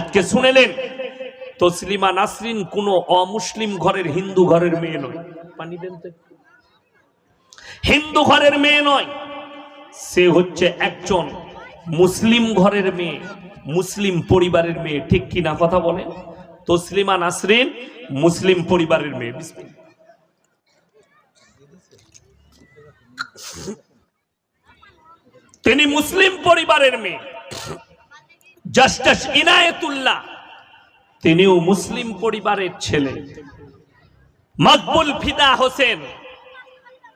আজকে শুনেলেন তসলিমা নাসরিন কোন অমুসলিম ঘরের হিন্দু ঘরের মেয়ে নয়। পানি দেন তো হিন্দু ঘরের মেয়ে নয় সে হচ্ছে একজন মুসলিম ঘরের মেয়ে মুসলিম পরিবারের মেয়ে। ঠিক কিনা কথা বলেন? তসলিমা নাসরিন মুসলিম পরিবারের মেয়ে। তিনি মুসলিম পরিবারের মেয়ে। জাস্টিস ইনায়েতুল্লাহ, তিনিও মুসলিম পরিবারের ছেলে। মকবুল ফিদা হোসেন,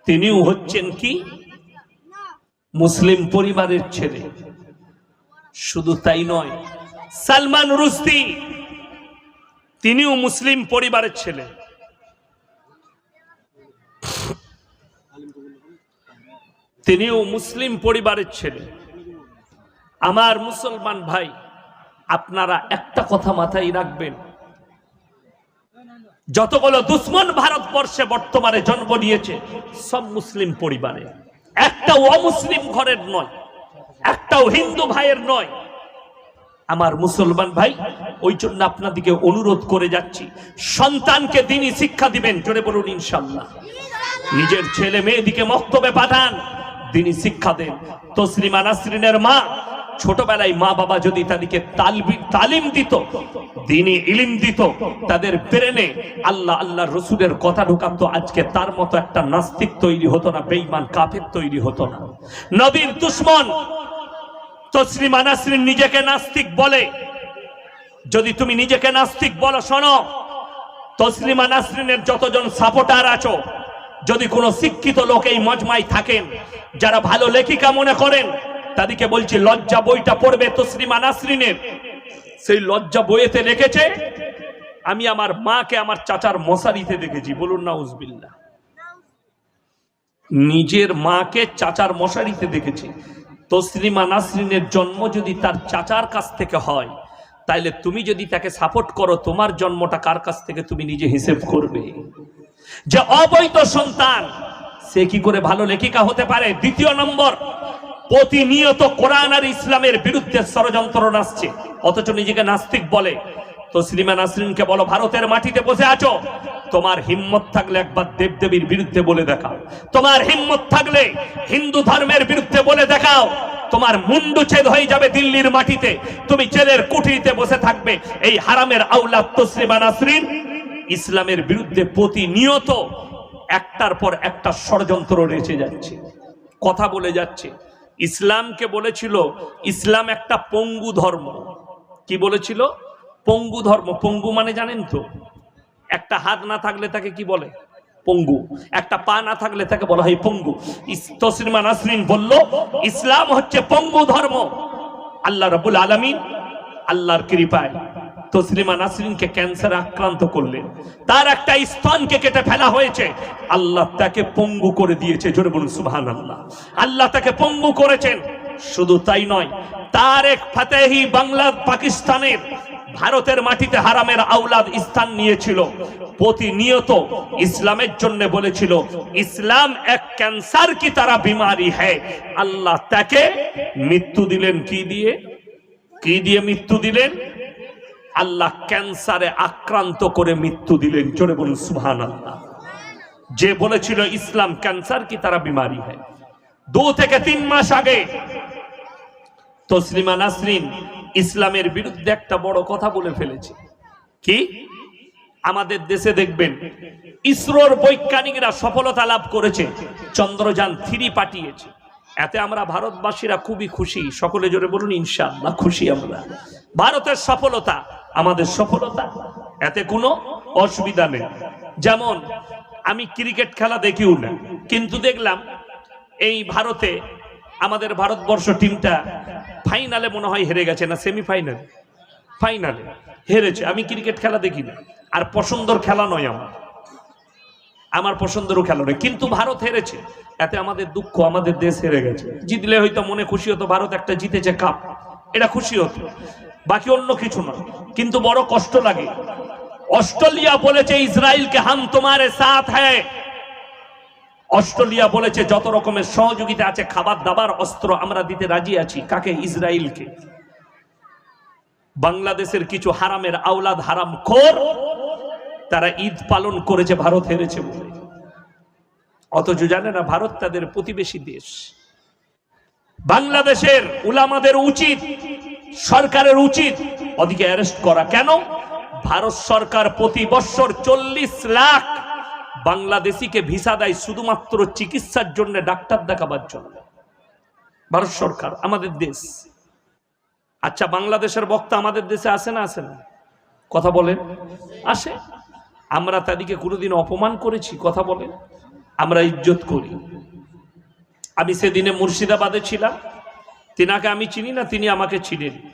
তিনিও হচ্ছেন কি? মুসলিম পরিবারের ছেলে। শুধু তাই নয়, সালমান রুস্তি তিনিও মুসলিম পরিবারের ছেলে। তিনিও মুসলিম পরিবারের ছেলে। আমার মুসলমান ভাই আপনারা একটা কথা মাথায় রাখবেন। যতগুলো দুশ্মন ভারতবর্ষে বর্তমানে জন্ম নিয়েছে, সব মুসলিম পরিবারে। একটাও অমুসলিম ঘরের নয়, একটাও হিন্দু ভাইয়ের নয়। আমার মুসলমান ভাই, ওই জন্য আপনাদিকে অনুরোধ করে যাচ্ছি, সন্তানকে দিনই শিক্ষা দিবেন, জোরে বলুন ইনশাল্লাহ। নিজের ছেলে মেয়েদিকে মক্তবে পাঠান, দিনই শিক্ষা দেন। তসলিমা নাসরিনের মা ছোটবেলায় মা বাবা যদি তাদেরকে তালিম দিত, দিনে ইলিম দিত, তাদের ব্রেনে আল্লাহ আল্লাহ রসুলের কথা ঢুকাতো, আজকে তার মতো একটা নাস্তিক তৈরি হতো না বেইমান কাফের তৈরি হতো না। নবীর দুশ্মন তসলিমা নাসরিন নিজেকে নাস্তিক বলে। যদি তুমি নিজেকে নাস্তিক বলো, শোনো, তসলিমা নাসরিনের যতজন সাপোর্টার আছো, যদি কোনো শিক্ষিত লোক এই মজমায় থাকেন, যারা ভালো লেখিকা মনে করেন তাদেরকে বলছি, লজ্জা বইটা পড়বে তসলিমা নাসরিনের সেই লজ্জা বইয়েতে লিখেছে আমি আমার মাকে, আমার চাচার মশারিতে দেখেছি। বলুন না উজবিল্লা নিজের মাকে চাচার মশারিতে দেখেছি। তসলিমা নাসরিনের জন্ম যদি তার চাচার কাছ থেকে হয়, তাইলে তুমি যদি তাকে সাপোর্ট করো, তোমার জন্মটা কার কাছ থেকে তুমি নিজে হিসেব করবে? যে অবৈধ সন্তান, সে কি করে ভালো লেখিকা হতে পারে? দ্বিতীয় নম্বর প্রতিনিয়ত কোরআন আর ইসলামের বিরুদ্ধে ষড়যন্ত্র নাচছে। অথচ নিজেকে নাস্তিক বলে। তো তসলিমা নাসরিনকে বলো, ভারতের মাটিতে বসে আছো? তোমার হিম্মত থাকলে একবার দেবদেবীর বিরুদ্ধে বলে দেখাও। তোমার হিম্মত থাকলে হিন্দু ধর্মের বিরুদ্ধে বলে দেখাও। তোমার মুন্ডু ছেদ হয়ে যাবে দিল্লির মাটিতে। তুমি জেলের কুঠিরিতে বসে থাকবে। এই হারামের আউলাদ তসলিমা নাসরিন। ইসলামের বিরুদ্ধে প্রতিনিয়ত একটার পর একটা ষড়যন্ত্র রেচে যাচ্ছে। কথা বলে যাচ্ছে। ইসলামকে বলেছিল, ইসলাম একটা পঙ্গু ধর্ম। কি বলেছিল? পঙ্গু ধর্ম। পঙ্গু মানে জানেন তো, একটা হাত না থাকলে তাকে কি বলে? পঙ্গু। একটা পা না থাকলে তাকে বলা হয় পঙ্গু। তসলিমা নাসরিন বলল, ইসলাম হচ্ছে পঙ্গু ধর্ম। আল্লাহ রাবুল আলামিন আল্লাহর কৃপায়। তসলিমা নাসরিনকে ক্যান্সার আক্রান্ত করলেন তার একটা স্তনকে কেটে ফেলা হয়েছে। আল্লাহ তাকে পঙ্গু করে দিয়েছে, জোরে বলুন সুবহান আল্লাহ আল্লাহ তাকে পঙ্গু করেছেন, শুধু তাই নয় তার এক ফাতেহি বাংলা, পাকিস্তানের, ভারতের মাটিতে হারামের আউলাদ স্থান নিয়েছিল। প্রতিনিয়ত ইসলামের জন্য বলেছিল, ইসলাম এক ক্যান্সার কি তারা বিমারি হ্যায়। আল্লাহ তাকে মৃত্যু দিলেন, কি দিয়ে? কি দিয়ে মৃত্যু দিলেন? আল্লাহ ক্যান্সারে আক্রান্ত করে মৃত্যু দিলেন। জোরে বলুন সুহান আল্লাহ যে বলেছিল, ইসলাম ক্যান্সার কি তারা বিমারি হয়? দু থেকে তিন মাস আগে তসলিমা নাসরিন ইসলামের বিরুদ্ধে একটা বড় কথা বলে ফেলেছে। কি? আমাদের দেশে দেখবেন, ইসরোর বৈজ্ঞানিকরা সফলতা লাভ করেছে, চন্দ্রযান থ্রি পাঠিয়েছে। এতে আমরা ভারতবাসীরা খুবই খুশি। সকলে জোরে বলুন, ইনশাআল্লাহ খুশি আমরা। ভারতের সফলতা আমাদের সফলতা, এতে কোনো অসুবিধা নেই। যেমন, আমি ক্রিকেট খেলা দেখিও না, কিন্তু দেখলাম এই ভারতে আমাদের ভারতবর্ষ টিমটা ফাইনালে মনে হয় হেরে গেছে না সেমিফাইনালে? ফাইনালে হেরেছে। আমি ক্রিকেট খেলা দেখি না, আর পছন্দর খেলা নয় আমার। আমার পছন্দেরও খেলা নয়, কিন্তু ভারত হেরেছে। এতে আমাদের দুঃখ, আমাদের দেশ হেরে গেছে। জিতলে হয়তো মনে খুশি হতো, ভারত একটা জিতেছে কাপ এটা খুশি হতো। বাকি অন্য কিছু না। কিন্তু বড় কষ্ট লাগে। অস্ট্রেলিয়া বলেছে ইসরায়েলকে হাম তোমারে সাথ হ্যায় অস্ট্রেলিয়া বলেছে যত রকমের সহযোগিতা আছে, খাবার দাবার, অস্ত্র আমরা দিতে রাজি আছি। কাকে? ইসরায়েলকে। বাংলাদেশের কিছু হারামের আওলাদ হারাম খোর, তারা ঈদ পালন করেছে, ভারত হেরেছে বলে। অথচ জানে না, ভারত তাদের প্রতিবেশী দেশ। বাংলাদেশের উলামাদের উচিত সরকারের উচিত ওদিকে অ্যারেস্ট করা। কেন? ভারত সরকার প্রতি বছর চল্লিশ লাখ বাংলাদেশিকে ভিসা দেয় শুধুমাত্র চিকিৎসার জন্য, ডাক্তার দেখাবার জন্য। ভারত সরকার, আমাদের দেশ। আচ্ছা বাংলাদেশের বক্তা আমাদের দেশে আসে না আসে না? কথা বলেন। আসে। আমরা তাদেরকে কোনোদিন অপমান করেছি, কথা বলেন। আমরা ইজ্জত করি। আমি সেদিনে মুর্শিদাবাদে ছিলাম। তিনাকে আমি চিনি না তিনি আমাকে চিনেন।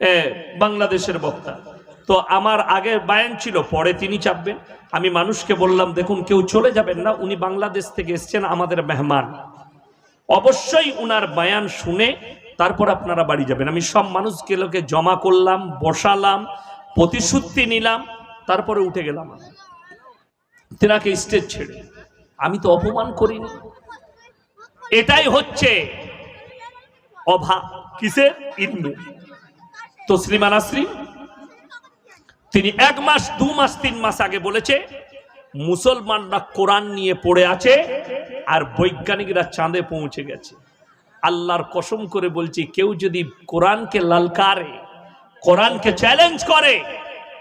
এ, বাংলাদেশের বক্তা। তো আমার আগে বায়ান ছিল পরে তিনি চাপবেন। আমি মানুষকে বললাম দেখুন কেউ চলে যাবেন না উনি বাংলাদেশ থেকে এসছেন আমাদের মেহমান। অবশ্যই উনার বায়ান শুনে তারপর আপনারা বাড়ি যাবেন। আমি সব মানুষকে লোকে জমা করলাম বসালাম প্রতিশ্রুতি নিলাম তারপরে উঠে গেলাম। তেনাকে স্টেজ ছেড়ে। আমি তো অপমান করিনি। এটাই হচ্ছে অভাব কিসের? ইলমে তসলিমা নাসরিন তিনি এক মাস, দু মাস, তিন মাস আগে বলেছে, মুসলমানরা কোরআন নিয়ে পড়ে আছে আর বৈজ্ঞানিকরা চাঁদে পৌঁছে গেছে। আল্লাহর কসম করে বলছি, কেউ যদি কোরআনকে লালকারে, কোরআনকে চ্যালেঞ্জ করে,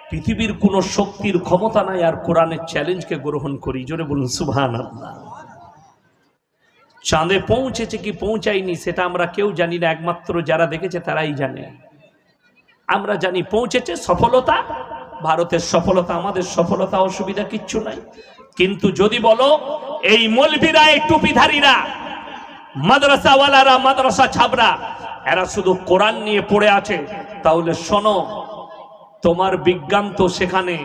পৃথিবীর কোনো শক্তির ক্ষমতা নাই আর কোরআনের চ্যালেঞ্জকে গ্রহণ করি। জোরে বলুন সুবহান আল্লাহ চাঁদে পৌঁছেছে কি পৌঁছায়নি সেটা আমরা কেউ জানি না। একমাত্র যারা দেখেছে তারাই জানে। আমরা জানি পৌঁছেছে সফলতা, ভারতের সফলতা, আমাদের সফলতা, অসুবিধা কিচ্ছু নাই। কিন্তু যদি বলো, এই মলবিরা এই টুপিধারীরা, মাদ্রাসাওয়ালারা, মাদ্রাসা ছাবরা, এরা শুধু কোরআন নিয়ে পড়ে আছে, তাহলে শোনো, তোমার বিজ্ঞান তো সেখানে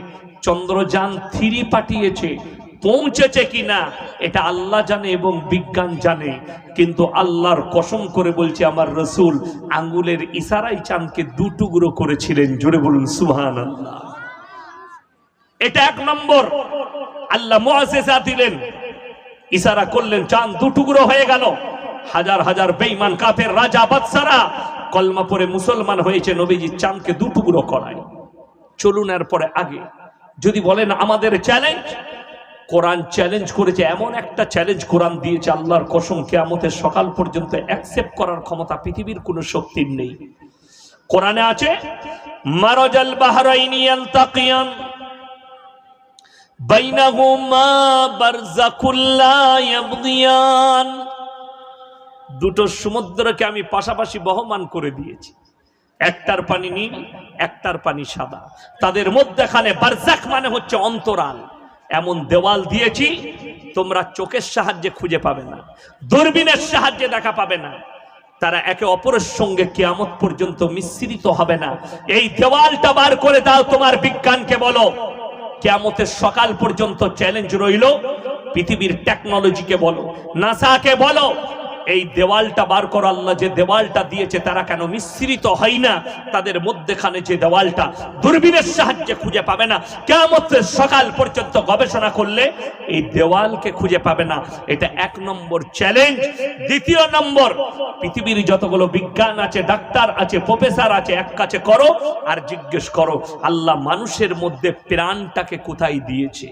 চন্দ্রযান থ্রি পাঠিয়েছে পৌঁছেছে কিনা, এটা আল্লাহ জানে এবং বিজ্ঞান জানে। কিন্তু আল্লাহর কসম করে বলছে, আমার রসুল আঙ্গুলের ইশারাই চাঁদকে দু টুকরো করেছিলেন। জোরে বলুন সুহান এটা এক নম্বর। আল্লাহ মুআজিজা দিলেন। ইশারা করলেন, চাঁদ দু টুকরো হয়ে গেল। হাজার হাজার বেঈমান কাফের রাজা বাদশারা কলমা পরে মুসলমান হয়েছে, নবীজি চাঁদকে দু টুকরো করায়। চলুন এরপরে আগে। যদি বলেন, আমাদের চ্যালেঞ্জ কোরআন চ্যালেঞ্জ করেছে, এমন একটা চ্যালেঞ্জ কোরআন দিয়েছে, আল্লাহর কসম, কেয়ামতের সকাল পর্যন্ত অ্যাকসেপ্ট করার ক্ষমতা পৃথিবীর কোনো শক্তির নেই। কোরআনে আছে, মারাজাল বাহরাইনি ইয়ালতাকিয়ান বাইনাহুমা বারযাকুল লা ইয়াবগিয়ান দুটো সমুদ্রকে আমি পাশাপাশি বহমান করে দিয়েছি। একটার পানি নীল, একটার পানি সাদা। তাদের মধ্যেখানে বারজাক মানে হচ্ছে অন্তরাল। এমন দেওয়াল দিয়েছি, তোমরা চোখের সাহায্যে খুঁজে পাবে না, দূরবীনের সাহায্যে দেখা পাবে না। তারা একে অপরের সঙ্গে কেয়ামত পর্যন্ত মিশ্রিত হবে না। এই দেওয়ালটা বার করে দাও তোমার বিজ্ঞানকে বলো। কেয়ামতের সকাল পর্যন্ত চ্যালেঞ্জ রইল, পৃথিবীর টেকনোলজিকে বলো নাসাকে বলো এই দেওয়ালটা বার করো আল্লাহ, যে দেওয়ালটা দিয়েছে তারা কেন মিশ্রিত হয় না? তাদের মধ্যেখানে যে দেওয়ালটা দূরবীনের সাহায্যে খুঁজে পাবে না। কেমতের সকাল পর্যন্ত গবেষণা করলে এই দেওয়ালকে খুঁজে পাবে না। এটা এক নম্বর চ্যালেঞ্জ দ্বিতীয় নম্বর, পৃথিবীর যতগুলো বিজ্ঞান আছে, ডাক্তার আছে প্রফেসর আছে, এক কাছে করো আর জিজ্ঞেস করো, আল্লাহ মানুষের মধ্যে প্রাণটাকে কোথায় দিয়েছে?